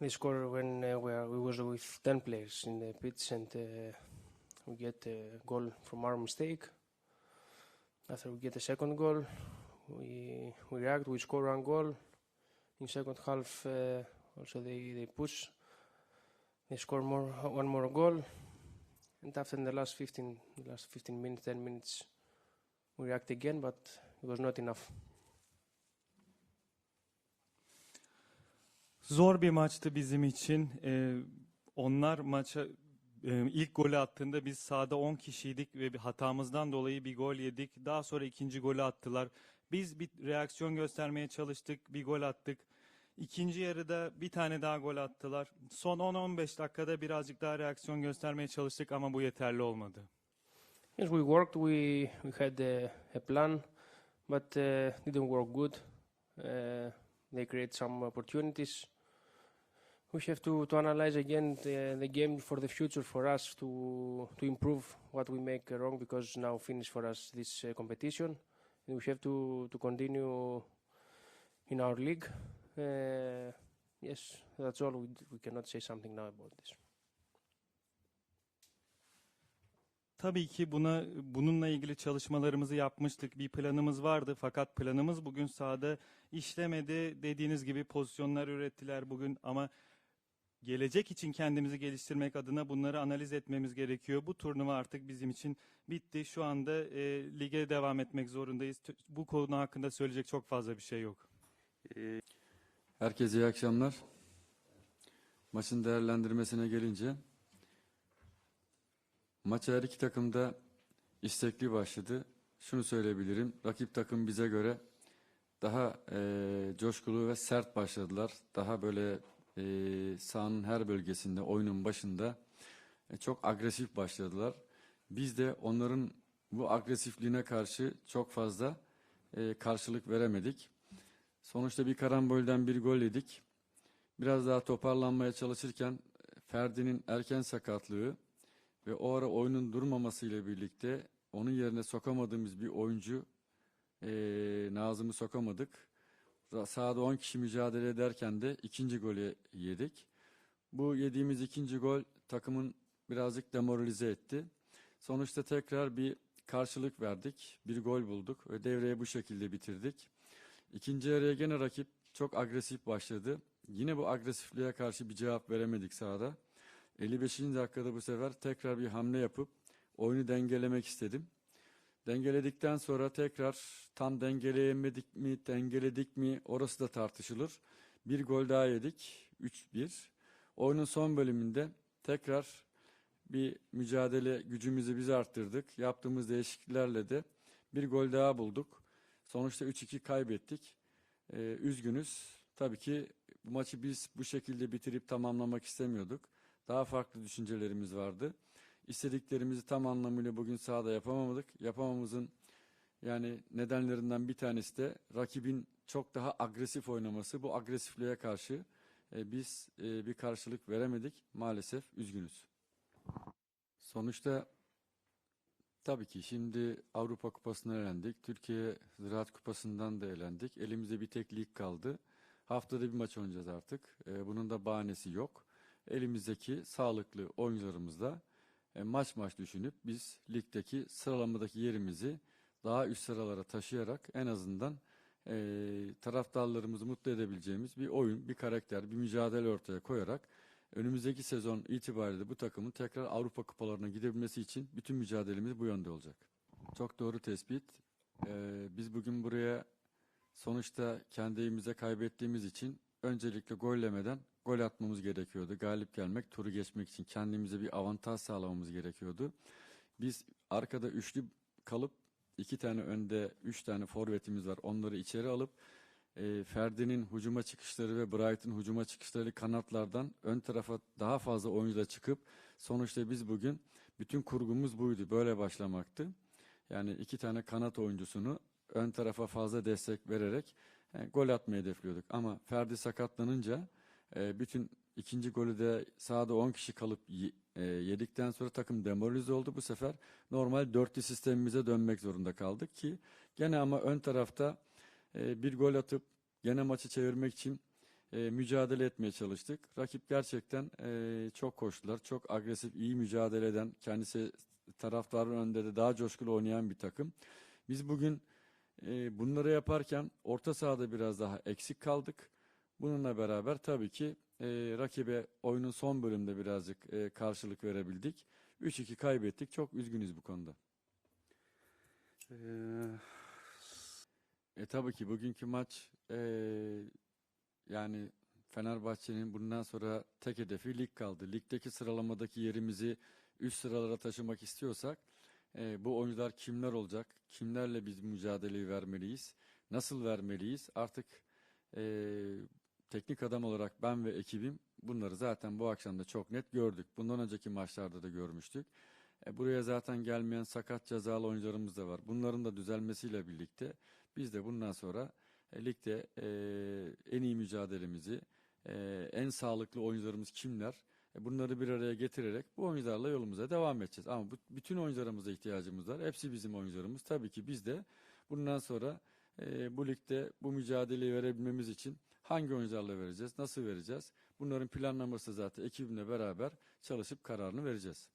they quarter when uh, we, are, we was with 10 players in the pitch and uh, we get a goal from our mistake. After we get a second goal, we, we react, we score one goal. In second half, uh, also they, they push, they score more one more goal. And after in the last 15, the last 15 minutes, 10 minutes, we react again, but it was not enough. Zor bir maçtı bizim için. Ee, onlar maça e, ilk golü attığında biz sahada 10 kişiydik ve bir hatamızdan dolayı bir gol yedik. Daha sonra ikinci golü attılar. Biz bir reaksiyon göstermeye çalıştık, bir gol attık. İkinci yarıda bir tane daha gol attılar. Son 10-15 dakikada birazcık daha reaksiyon göstermeye çalıştık ama bu yeterli olmadı. Yes, we worked. We we had uh, a plan, but uh, didn't work good. Uh, they create some opportunities. We have to, to analyze again the, the game for the future for us to to improve what we make wrong because now finish for us this uh, competition, and we have to to continue in our league. Uh, yes, that's all. We, we cannot say something now about this. Tabii ki buna bununla ilgili çalışmalarımızı yapmıştık. Bir planımız vardı fakat planımız bugün sahada işlemedi. Dediğiniz gibi pozisyonlar ürettiler bugün ama gelecek için kendimizi geliştirmek adına bunları analiz etmemiz gerekiyor. Bu turnuva artık bizim için bitti. Şu anda e, lige devam etmek zorundayız. Bu konu hakkında söyleyecek çok fazla bir şey yok. Herkese iyi akşamlar. Maçın değerlendirmesine gelince maça her iki takım da istekli başladı. Şunu söyleyebilirim. Rakip takım bize göre daha eee, coşkulu ve sert başladılar. Daha böyle eee sahanın her bölgesinde, oyunun başında e, çok agresif başladılar. Biz de onların bu agresifliğine karşı çok fazla eee, karşılık veremedik. Sonuçta bir karambolden bir gol yedik. Biraz daha toparlanmaya çalışırken e, Ferdi'nin erken sakatlığı ve o ara oyunun durmamasıyla birlikte onun yerine sokamadığımız bir oyuncu eee Nazım'ı sokamadık. Sahada 10 kişi mücadele ederken de ikinci golü yedik. Bu yediğimiz ikinci gol takımın birazcık demoralize etti. Sonuçta tekrar bir karşılık verdik. Bir gol bulduk ve devreye bu şekilde bitirdik. İkinci yarıya gene rakip çok agresif başladı. Yine bu agresifliğe karşı bir cevap veremedik sahada. 55. dakikada bu sefer tekrar bir hamle yapıp oyunu dengelemek istedim. Dengeledikten sonra tekrar tam dengeleyemedik mi, dengeledik mi orası da tartışılır. Bir gol daha yedik. 3-1. Oyunun son bölümünde tekrar bir mücadele gücümüzü biz arttırdık. Yaptığımız değişikliklerle de bir gol daha bulduk. Sonuçta 3-2 kaybettik. Ee, üzgünüz. Tabii ki bu maçı biz bu şekilde bitirip tamamlamak istemiyorduk. Daha farklı düşüncelerimiz vardı. İstediklerimizi tam anlamıyla bugün sahada yapamadık. Yapamamızın yani nedenlerinden bir tanesi de rakibin çok daha agresif oynaması. Bu agresifliğe karşı e, biz e, bir karşılık veremedik. Maalesef üzgünüz. Sonuçta Tabii ki şimdi Avrupa Kupası'na elendik. Türkiye Ziraat Kupası'ndan da elendik. Elimizde bir tek lig kaldı. Haftada bir maç oynayacağız artık. Ee, bunun da bahanesi yok. Elimizdeki sağlıklı oyuncularımızla e, maç maç düşünüp biz ligdeki sıralamadaki yerimizi daha üst sıralara taşıyarak en azından e, taraftarlarımızı mutlu edebileceğimiz bir oyun, bir karakter, bir mücadele ortaya koyarak önümüzdeki sezon itibariyle bu takımın tekrar Avrupa kupalarına gidebilmesi için bütün mücadelemiz bu yönde olacak. Çok doğru tespit. Ee, biz bugün buraya sonuçta kendi kaybettiğimiz için öncelikle gollemeden gol atmamız gerekiyordu. Galip gelmek, turu geçmek için kendimize bir avantaj sağlamamız gerekiyordu. Biz arkada üçlü kalıp iki tane önde üç tane forvetimiz var. Onları içeri alıp e, Ferdi'nin hücuma çıkışları ve Bright'ın hücuma çıkışları kanatlardan ön tarafa daha fazla oyuncuda çıkıp sonuçta biz bugün bütün kurgumuz buydu. Böyle başlamaktı. Yani iki tane kanat oyuncusunu ön tarafa fazla destek vererek e, gol atmayı hedefliyorduk. Ama Ferdi sakatlanınca e, bütün ikinci golü de sahada 10 kişi kalıp e, yedikten sonra takım demoralize oldu. Bu sefer normal dörtlü sistemimize dönmek zorunda kaldık ki gene ama ön tarafta e, bir gol atıp gene maçı çevirmek için e, mücadele etmeye çalıştık. Rakip gerçekten e, çok koştular. Çok agresif, iyi mücadele eden, kendisi taraftarın önünde de daha coşkulu oynayan bir takım. Biz bugün e, bunları yaparken orta sahada biraz daha eksik kaldık. Bununla beraber tabii ki e, rakibe oyunun son bölümde birazcık e, karşılık verebildik. 3-2 kaybettik. Çok üzgünüz bu konuda. Ee, E tabii ki bugünkü maç e, yani Fenerbahçe'nin bundan sonra tek hedefi lig kaldı. Ligdeki sıralamadaki yerimizi üst sıralara taşımak istiyorsak e, bu oyuncular kimler olacak? Kimlerle biz mücadeleyi vermeliyiz? Nasıl vermeliyiz? Artık e, teknik adam olarak ben ve ekibim bunları zaten bu akşam da çok net gördük. Bundan önceki maçlarda da görmüştük. E, buraya zaten gelmeyen sakat cezalı oyuncularımız da var. Bunların da düzelmesiyle birlikte biz de bundan sonra e, ligde e, en iyi mücadelemizi, e, en sağlıklı oyuncularımız kimler? E, bunları bir araya getirerek bu oyuncularla yolumuza devam edeceğiz. Ama bu, bütün oyuncularımıza ihtiyacımız var. Hepsi bizim oyuncularımız. Tabii ki biz de bundan sonra e, bu ligde bu mücadeleyi verebilmemiz için hangi oyuncularla vereceğiz, nasıl vereceğiz? Bunların planlaması zaten ekibimle beraber çalışıp kararını vereceğiz.